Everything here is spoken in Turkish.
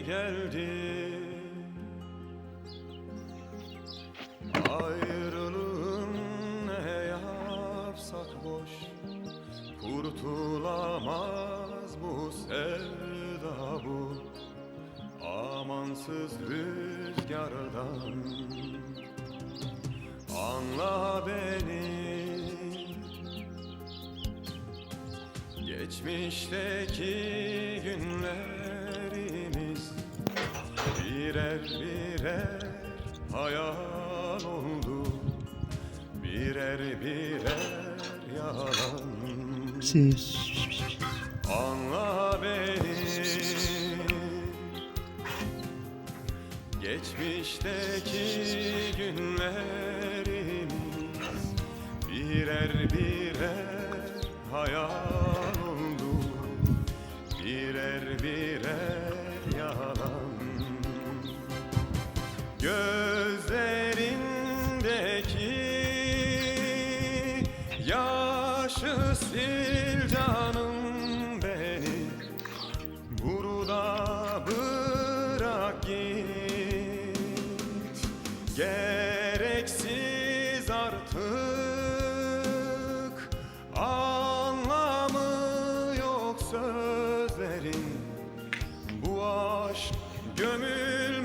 geldi. Ayrılığın ne yapsak boş Kurtulamaz bu sevda bu. Amansız rüzgardan Anla beni. Geçmişteki günlerimiz Birer birer hayal oldu. Birer birer yalan. Anla beni. Geçmişteki günlerimiz Birer birer hayal oldu. Birer birer yaşı sil canım beni. Burada bırak git. Gereksiz artık Anlamı yok sözlerin. Bu aşk gömül